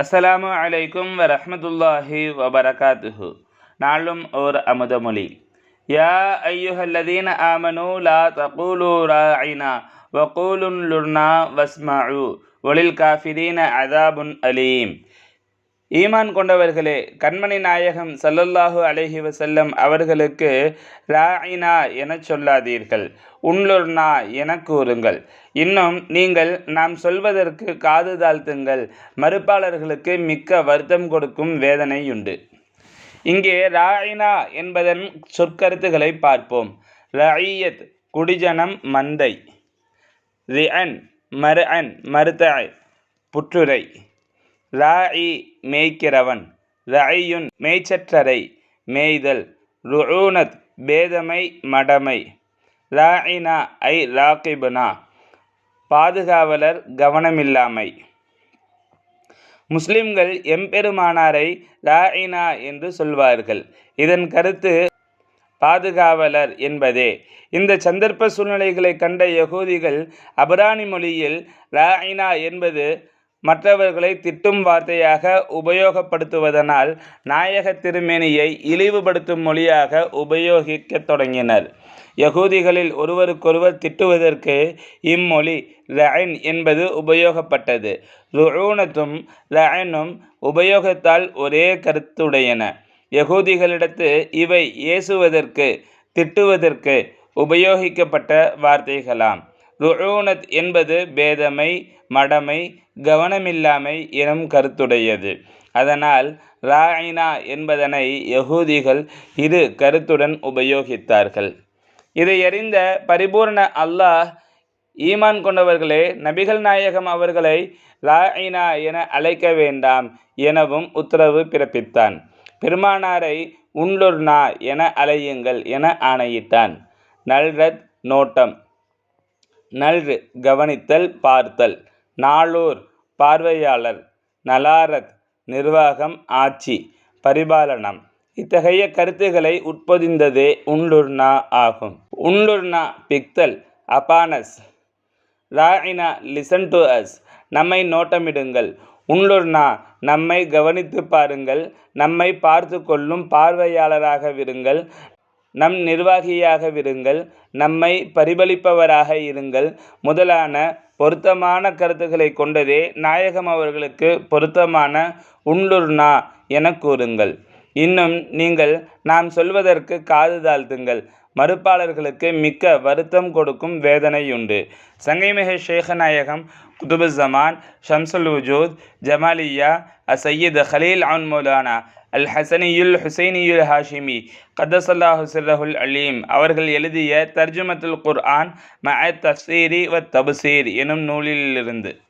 அஸ்ஸலாமு அலைக்கும் வரஹ்மத்துல்லாஹி வபரகாத்துஹு நாளும் ஓர் அமுதமொழி யா ஐயுஹல்லதீன ஆமனு லா தகூலு ராயினா வகூலுன் லுர்னா வஸ்மஉ ஒலில் காஃபிரீன அதாபுன் அலீம் ஈமான் கொண்டவர்களே கண்மணி நாயகம் சல்லல்லாஹு அலஹி வசல்லம் அவர்களுக்கு ராயினா எனச் சொல்லாதீர்கள். உள்ளுர்னா என கூறுங்கள். இன்னும் நீங்கள் நாம் சொல்வதற்கு காது தாழ்த்துங்கள். மறுப்பாளர்களுக்கு மிக்க வருத்தம் கொடுக்கும் வேதனையுண்டு இங்கே ராயினா என்பதன் சொற்கருத்துக்களை பார்ப்போம். ரயத் குடிஜனம் மந்தை. ரிஅன் மர்அன் மருதஅ புற்றுரை. ராயி மேய்க்கிறவன். ரஐயுன் மேய்ச்சற்றரை மேய்தல். ருஊனத் பேதமை மடமை. ராயினா ஐ ராகிபுனா பாதுகாவலர் கவனமில்லாமை. முஸ்லிம்கள் எம்பெருமானாரை ராயினா என்று சொல்வார்கள். இதன் கருத்து பாதுகாவலர் என்பதே. இந்த சந்தர்ப்ப சூழ்நிலைகளை கண்ட யகூதிகள் அபராணி மொழியில் ராயினா என்பது மற்றவர்களை திட்டும் வார்த்தையாக உபயோகப்படுத்துவதனால் நாயக திருமேனியை இழிவுபடுத்தும் மொழியாக உபயோகிக்கத் தொடங்கினர். யகூதிகளில் ஒருவருக்கொருவர் திட்டுவதற்கு இம்மொழி லஐன் என்பது உபயோகப்பட்டது. ருணத்தும் லஐனும் உபயோகத்தால் ஒரே கருத்துடையன. யகூதிகளிடத்து இவை ஏசுவதற்கு திட்டுவதற்கு உபயோகிக்கப்பட்ட வார்த்தைகளாம். ருஊனத் என்பது பேதமை மடமை கவனமில்லாமை எனும் கருத்துடையது. அதனால் ராயினா என்பதனை யகூதிகள் இரு கருத்துடன் உபயோகித்தார்கள். இதை அறிந்த பரிபூர்ண அல்லாஹ் ஈமான் கொண்டவர்களே நபிகள் நாயகம் அவர்களை ராயினா என அழைக்க வேண்டாம் எனவும் உத்தரவு பிறப்பித்தான். பெருமானாரை உன்லுர்னா என அழையுங்கள் என ஆணையிட்டான். நல்ரத் நோட்டம். நல்று கவனித்தல் பார்த்தல். நாளூர் பார்வையாளர் நலாரத் நிர்வாகம் ஆட்சி பரிபாலனம். இத்தகைய கருத்துக்களை உட்பொதிந்ததே உன்லுர்னா ஆகும். உன்லுர்னா பிக்தல் அபானஸ். ராயினா லிசன் டு அஸ். நம்மை நோட்டமிடுங்கள். உன்லுர்னா நம்மை கவனித்து பாருங்கள். நம்மை பார்த்து கொள்ளும் பார்வையாளராக விருங்கள். நம் நிர்வாகியாக விருங்கள் நம்மை பரிபலிப்பவராக இருங்கள். முதலான பொருத்தமான கருத்துக்களை கொண்டதே நாயகம் அவர்களுக்கு பொருத்தமான உள்ளுர்னா என கூறுங்கள். இன்னும் நீங்கள் நாம் சொல்வதற்கு காது தாழ்த்துங்கள். மறுப்பாளர்களுக்கு மிக்க வருத்தம் கொடுக்கும் வேதனையுண்டு. சங்கைமிக ஷேகநாயகம் குதுபுசமான் ஷம்சுல் உஜூத் ஜமாலியா அசையீத் ஹலீல் அன் மௌலானா அல் ஹசனியுல் ஹுசைனியுல் ஹாஷிமி. கதசல்லாஹு சிர்ரஹுல் அலீம். அவர்கள் எழுதிய தர்ஜுமத்துல் குர்ஆன் மஅ தஃசீரி வ தபுசீர் எனும் நூலிலிருந்து.